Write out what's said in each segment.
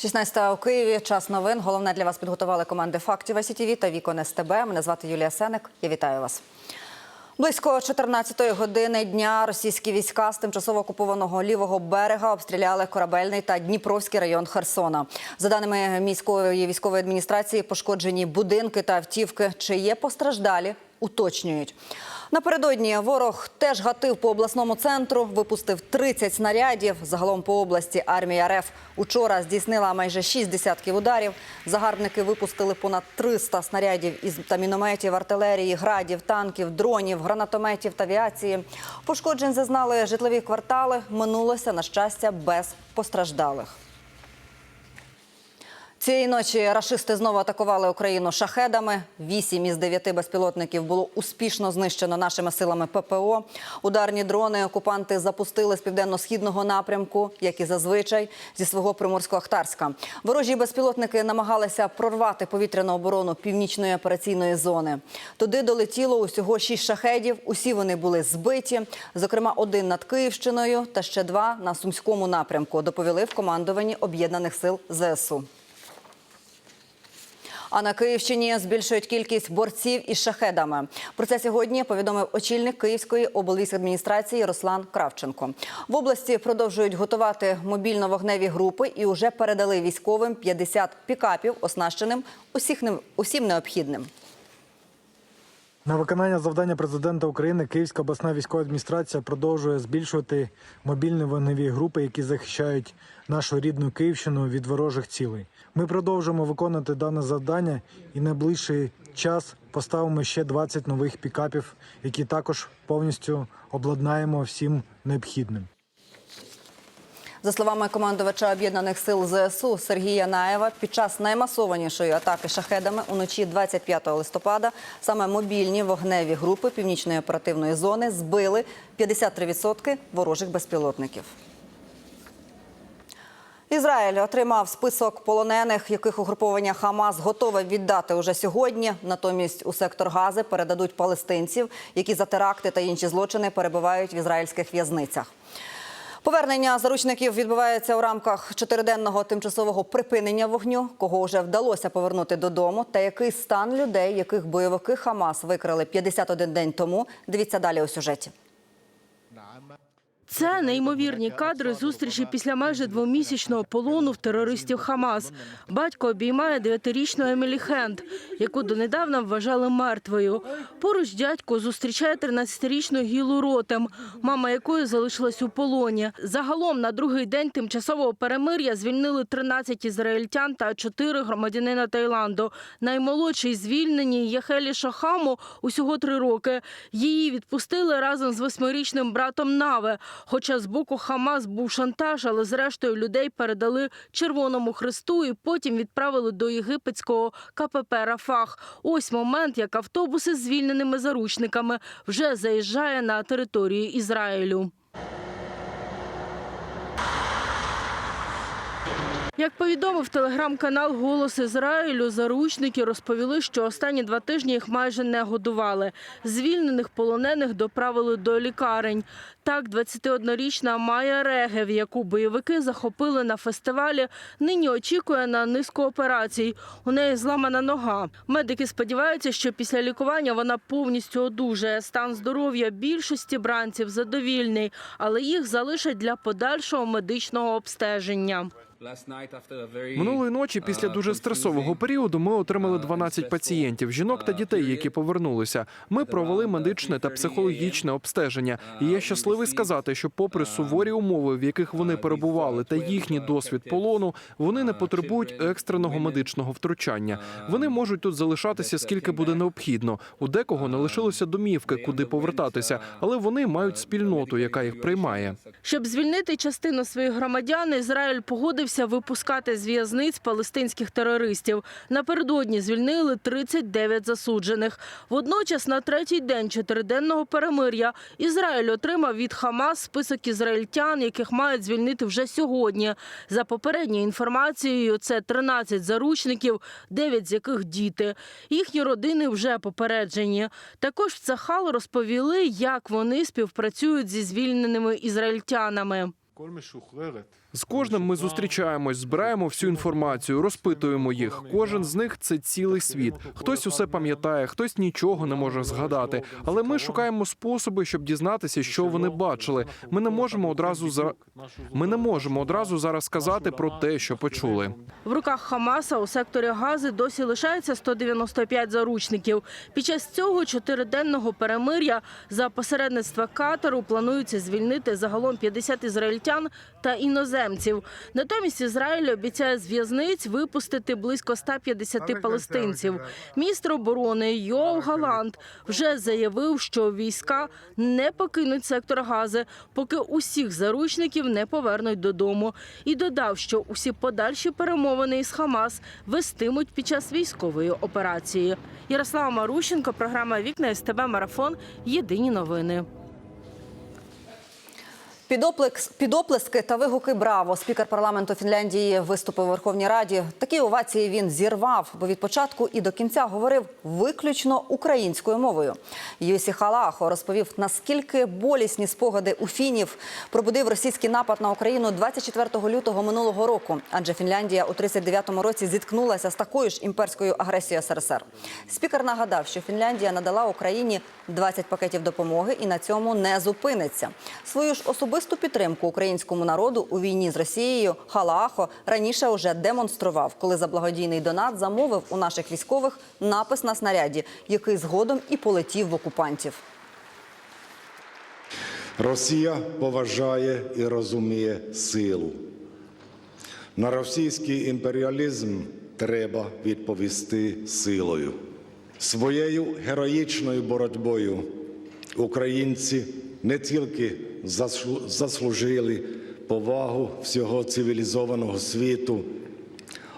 16 у Києві. Час новин. Головне для вас підготували команди фактів СІТВ та Вікон СТБ. Мене звати Юлія Сеник. Я вітаю вас. Близько 14-ї години дня російські війська з тимчасово окупованого лівого берега обстріляли корабельний та Дніпровський район Херсона. За даними міської військової адміністрації, пошкоджені будинки та автівки. Чи є постраждалі? Уточнюють. Напередодні ворог теж гатив по обласному центру, випустив 30 снарядів. Загалом по області армія РФ учора здійснила майже 6 десятків ударів. Загарбники випустили понад 300 снарядів із та мінометів, артилерії, градів, танків, дронів, гранатометів та авіації. Пошкоджень зазнали житлові квартали. Минулося, на щастя, без постраждалих. Цієї ночі рашисти знову атакували Україну шахедами. Вісім із дев'яти безпілотників було успішно знищено нашими силами ППО. Ударні дрони окупанти запустили з південно-східного напрямку, як і зазвичай, зі свого приморсько-ахтарська. Ворожі безпілотники намагалися прорвати повітряну оборону північної операційної зони. Туди долетіло усього шість шахедів. Усі вони були збиті. Зокрема, один над Київщиною та ще два на сумському напрямку. Доповіли в командуванні об'єднаних сил ЗСУ. А на Київщині збільшують кількість борців із шахедами. Про це сьогодні повідомив очільник Київської облдержадміністрації Руслан Кравченко. В області продовжують готувати мобільно-вогневі групи і вже передали військовим 50 пікапів, оснащеним усіх усім необхідним. На виконання завдання президента України Київська обласна військова адміністрація продовжує збільшувати мобільні вогневі групи, які захищають нашу рідну Київщину від ворожих цілей. Ми продовжуємо виконувати дане завдання і найближчий час поставимо ще 20 нових пікапів, які також повністю обладнаємо всім необхідним. За словами командувача об'єднаних сил ЗСУ Сергія Наєва, під час наймасованішої атаки шахедами уночі 25 листопада саме мобільні вогневі групи північної оперативної зони збили 53% ворожих безпілотників. Ізраїль отримав список полонених, яких угруповання Хамас готове віддати уже сьогодні. Натомість у сектор Гази передадуть палестинців, які за теракти та інші злочини перебувають в ізраїльських в'язницях. Повернення заручників відбувається у рамках чотириденного тимчасового припинення вогню, кого вже вдалося повернути додому, та який стан людей, яких бойовики Хамас викрали 51 день тому. Дивіться далі у сюжеті. Це неймовірні кадри зустрічі після майже двомісячного полону в терористів Хамас. Батько обіймає дев'ятирічну Емілі Хенд, яку донедавна вважали мертвою. Поруч дядько зустрічає 13-річну Гілу Ротем, мама якої залишилась у полоні. Загалом на другий день тимчасового перемир'я звільнили 13 ізраїльтян та 4 громадянина Таїланду. Наймолодший звільнені Яхелі Шахаму усього три роки. Її відпустили разом з восьмирічним братом Наве. Хоча з боку Хамас був шантаж, але зрештою людей передали Червоному Хресту і потім відправили до єгипетського КПП Рафах. Ось момент, як автобуси з звільненими заручниками вже заїжджає на територію Ізраїлю. Як повідомив телеграм-канал Голос Ізраїлю, заручники розповіли, що останні два тижні їх майже не годували. Звільнених полонених доправили до лікарень. Так, 21-річна Майя Регев, яку бойовики захопили на фестивалі, нині очікує на низку операцій. У неї зламана нога. Медики сподіваються, що після лікування вона повністю одужає. Стан здоров'я більшості бранців задовільний, але їх залишать для подальшого медичного обстеження. Минулої ночі, після дуже стресового періоду, ми отримали 12 пацієнтів, жінок та дітей, які повернулися. Ми провели медичне та психологічне обстеження. І я щасливий сказати, що, попри суворі умови, в яких вони перебували, та їхній досвід полону, вони не потребують екстреного медичного втручання. Вони можуть тут залишатися скільки буде необхідно. У декого не лишилося домівки, куди повертатися, але вони мають спільноту, яка їх приймає. Щоб звільнити частину своїх громадян, Ізраїль погодився випускати з в'язниць палестинських терористів. Напередодні звільнили 39 засуджених. Водночас, на третій день чотириденного перемир'я, Ізраїль отримав від Хамас список ізраїльтян, яких мають звільнити вже сьогодні. За попередньою інформацією, це 13 заручників, 9 з яких діти. Їхні родини вже попереджені. Також в Цахал розповіли, як вони співпрацюють зі звільненими ізраїльтянами. З кожним ми зустрічаємось, збираємо всю інформацію, розпитуємо їх. Кожен з них це цілий світ. Хтось усе пам'ятає, хтось нічого не може згадати. Але ми шукаємо способи, щоб дізнатися, що вони бачили. Ми не можемо одразу за ми не можемо одразу зараз сказати про те, що почули. В руках Хамаса у секторі Гази досі лишається 195 заручників. Під час цього чотириденного перемир'я за посередництва катеру планується звільнити загалом 50 ізраїльтян та іноземців. Натомість Ізраїль обіцяє з в'язниць випустити близько 150 палестинців. Міністр оборони Йоав Галант вже заявив, що війська не покинуть сектор Гази, поки усіх заручників не повернуть додому. І додав, що усі подальші перемовини із Хамас вестимуть під час військової операції. Ярослава Марущенко, програма Вікна СТБ Марафон. Єдині новини. Під оплески та вигуки браво спікер парламенту Фінляндії виступив у Верховній Раді. Такі овації він зірвав, бо від початку і до кінця говорив виключно українською мовою. Юсі Халахо розповів, наскільки болісні спогади у фінів пробудив російський напад на Україну 24 лютого минулого року. Адже Фінляндія у 39-му році зіткнулася з такою ж імперською агресією СРСР. Спікер нагадав, що Фінляндія надала Україні 20 пакетів допомоги і на цьому не зупиниться. Свою ж особисту підтримку українському народу у війні з Росією Халаахо раніше уже демонстрував, коли за благодійний донат замовив у наших військових напис на снаряді, який згодом і полетів в окупантів. Росія поважає і розуміє силу. На російський імперіалізм треба відповісти силою. Своєю героїчною боротьбою українці не тільки заслужили повагу всього цивілізованого світу,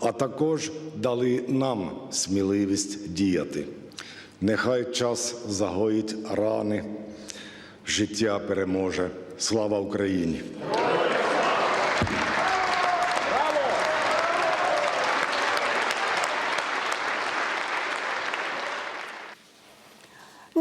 а також дали нам сміливість діяти. Нехай час загоїть рани, життя переможе. Слава Україні!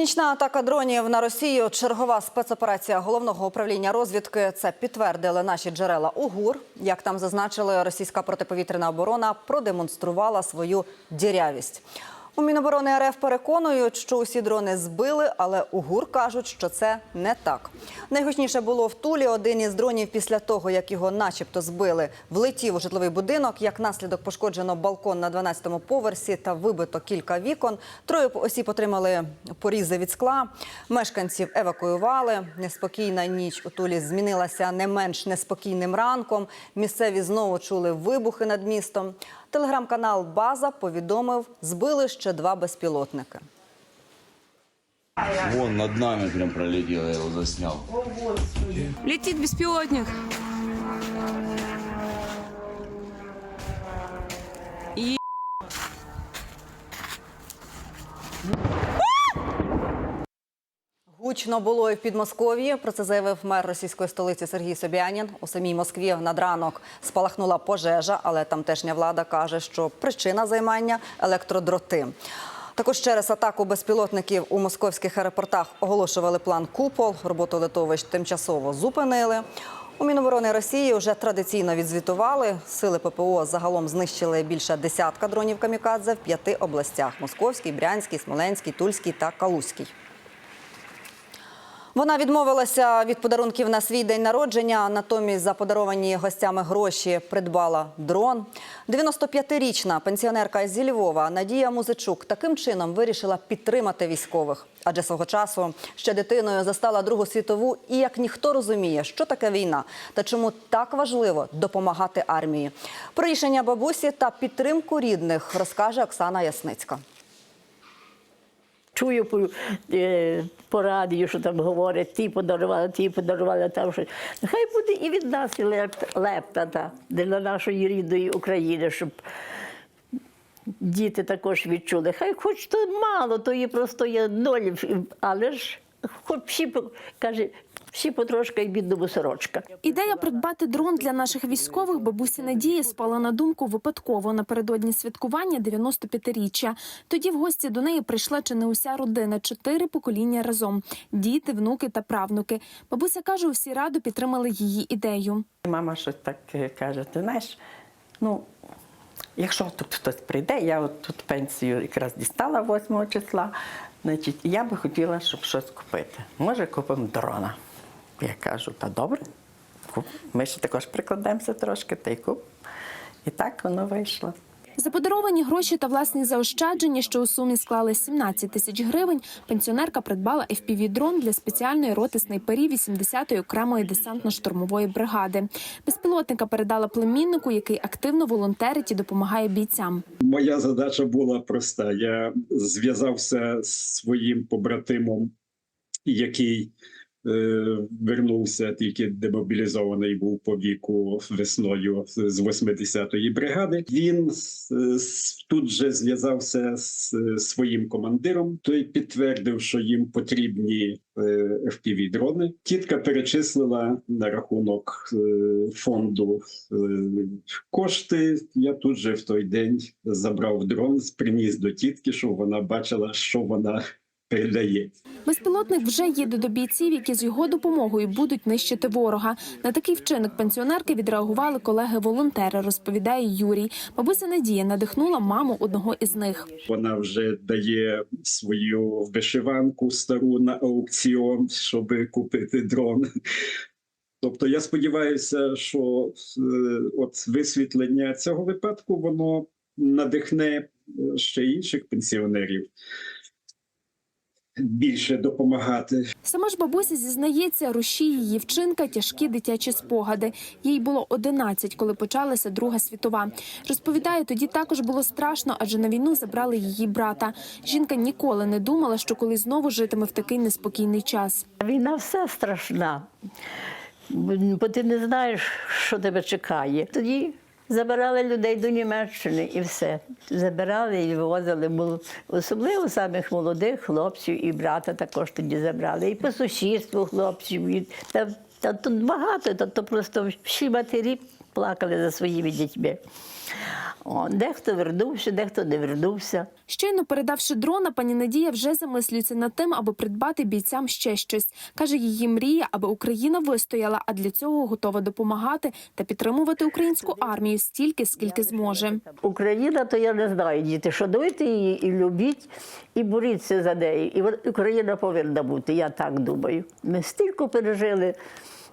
Нічна атака дронів на Росію. Чергова спецоперація головного управління розвідки. Це підтвердили наші джерела УГУР. Як там зазначили, російська протиповітряна оборона продемонструвала свою дірявість. У Міноборони РФ переконують, що усі дрони збили, але УГУР кажуть, що це не так. Найгучніше було в Тулі. Один із дронів після того, як його начебто збили, влетів у житловий будинок. Як наслідок пошкоджено балкон на 12-му поверсі та вибито кілька вікон. Троє осіб отримали порізи від скла. Мешканців евакуювали. Неспокійна ніч у Тулі змінилася не менш неспокійним ранком. Місцеві знову чули вибухи над містом. Телеграм-канал База повідомив, збили ще два безпілотники. Вон над нами прям пролетіло, я його засняв. Летить беспилотник. Гучно було і в Підмосков'ї. Про це заявив мер російської столиці Сергій Собянін. У самій Москві над ранок спалахнула пожежа, але тамтешня влада каже, що причина займання електродроти. Також через атаку безпілотників у московських аеропортах оголошували план купол. Роботу литовищ тимчасово зупинили. У Міноборони Росії вже традиційно відзвітували. Сили ППО загалом знищили більше десятка дронів камікадзе в п'яти областях: Московській, Брянській, Смоленській, Тульській та Калузькій. Вона відмовилася від подарунків на свій день народження. Натомість за подаровані гостями гроші придбала дрон. 95-річна пенсіонерка зі Львова Надія Музичук таким чином вирішила підтримати військових. Адже свого часу ще дитиною застала Другу світову і як ніхто розуміє, що таке війна та чому так важливо допомагати армії. Про рішення бабусі та підтримку рідних розкаже Оксана Ясницька. Чую по, е, по радіо, що там говорять, ті подарували, ті подарували там щось. Нехай буде і від нас і леп- лепта та, для нашої рідної України, щоб діти також відчули. Хай хоч то мало, то є просто є ноль, але ж хоч всі каже, Всі потрошка і бідному сорочка. Ідея придбати дрон для наших військових бабусі Надії спала на думку випадково напередодні святкування 95-річчя. Тоді в гості до неї прийшла чи не уся родина, чотири покоління разом: діти, внуки та правнуки. Бабуся каже, усі радо підтримали її ідею. Мама щось так е, каже: ти знаєш, ну, якщо тут хтось прийде, я от тут пенсію якраз дістала 8 числа, значить, я би хотіла, щоб щось купити. Може, купимо дрона. Я кажу, та добре, куп. Ми ще також прикладемося трошки, та й куп. І так воно вийшло. За подаровані гроші та власні заощадження, що у сумі склали 17 тисяч гривень, пенсіонерка придбала FPV-дрон для спеціальної роти снайперів 80-ї окремої десантно-штурмової бригади. Безпілотника передала племіннику, який активно волонтерить і допомагає бійцям. Моя задача була проста. Я зв'язався з своїм побратимом, який вернувся тільки демобілізований був по віку весною з 80-ї бригади. Він е, тут же зв'язався з е, своїм командиром. Той підтвердив, що їм потрібні е, FPV-дрони. Тітка перечислила на рахунок е, фонду е, кошти. Я тут же в той день забрав дрон, приніс до тітки, щоб вона бачила, що вона передає. Безпілотник вже їде до бійців, які з його допомогою будуть нищити ворога. На такий вчинок пенсіонерки відреагували колеги-волонтери, розповідає Юрій. Бабуся Надія надихнула маму одного із них. Вона вже дає свою вишиванку стару на аукціон, щоб купити дрон. Тобто я сподіваюся, що е, от висвітлення цього випадку воно надихне е, ще інших пенсіонерів більше допомагати. Сама ж бабуся зізнається, руші її вчинка тяжкі дитячі спогади. Їй було 11, коли почалася Друга світова. Розповідає, тоді також було страшно, адже на війну забрали її брата. Жінка ніколи не думала, що колись знову житиме в такий неспокійний час. Війна все страшна, бо ти не знаєш, що тебе чекає. Тоді забирали людей до Німеччини і все. Забирали і вивозили, особливо самих молодих хлопців і брата також тоді забрали. І по сусідству хлопців. І, та, та тут багато, та, то просто всі матері плакали за своїми дітьми. О, дехто вернувся, дехто не вернувся. Щойно передавши дрона, пані Надія вже замислюється над тим, аби придбати бійцям ще щось. Каже, її мрія, аби Україна вистояла, а для цього готова допомагати та підтримувати українську армію стільки, скільки зможе. Україна, то я не знаю, діти, шануйте її і любіть, і боріться за неї. І Україна повинна бути, я так думаю. Ми стільки пережили,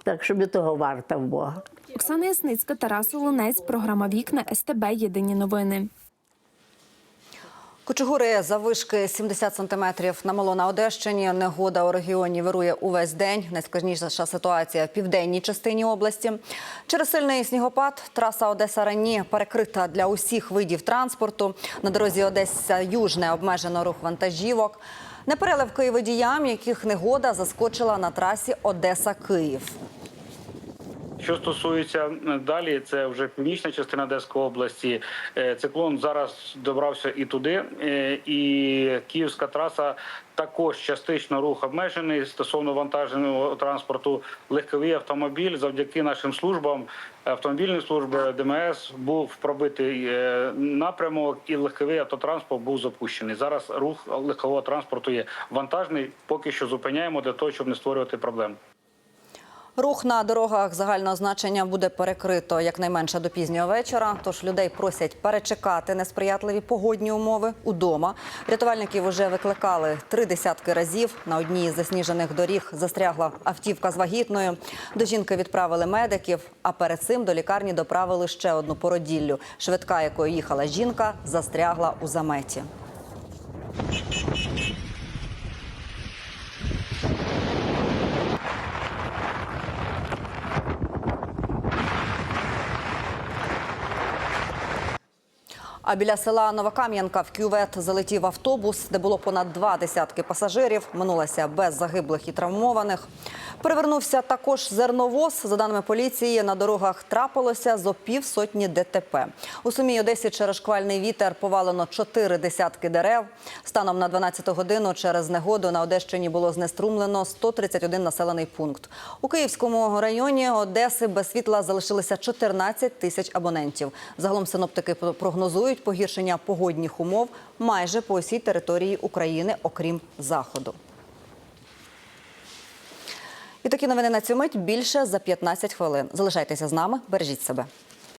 так що ми того варта в Бога. Оксана Ясницька, Тарас Олонець, програма Вікна СТБ. Єдині новини. Кучугури заввишки 70 сантиметрів намело на Одещині. Негода у регіоні вирує увесь день. Найскладніша ситуація в південній частині області. Через сильний снігопад траса Одеса Рені перекрита для усіх видів транспорту. На дорозі Одеса Южне обмежено рух вантажівок. Непереливки переливки водіям, яких негода заскочила на трасі Одеса Київ. Що стосується далі, це вже північна частина Одеської області. Е, Циклон зараз добрався і туди, е, і київська траса також частично рух обмежений стосовно вантажного транспорту. Легковий автомобіль завдяки нашим службам автомобільної служби ДМС був пробитий е, напрямок, і легковий автотранспорт був запущений. Зараз рух легкового транспорту є вантажний. Поки що зупиняємо для того, щоб не створювати проблем. Рух на дорогах загального значення буде перекрито якнайменше до пізнього вечора. Тож людей просять перечекати несприятливі погодні умови удома. Рятувальників вже викликали три десятки разів. На одній із засніжених доріг застрягла автівка з вагітною. До жінки відправили медиків. А перед цим до лікарні доправили ще одну породіллю. Швидка, якою їхала жінка, застрягла у заметі. А біля села Новокам'янка в кювет залетів автобус, де було понад два десятки пасажирів. Минулася без загиблих і травмованих. Перевернувся також зерновоз. За даними поліції, на дорогах трапилося зо півсотні ДТП. У самій Одесі через шквальний вітер повалено чотири десятки дерев. Станом на 12 годину через негоду на Одещині було знеструмлено 131 населений пункт. У Київському районі Одеси без світла залишилися 14 тисяч абонентів. Загалом синоптики прогнозують погіршення погодних умов майже по усій території України, окрім заходу. І такі новини на цю мить більше за 15 хвилин. Залишайтеся з нами, бережіть себе.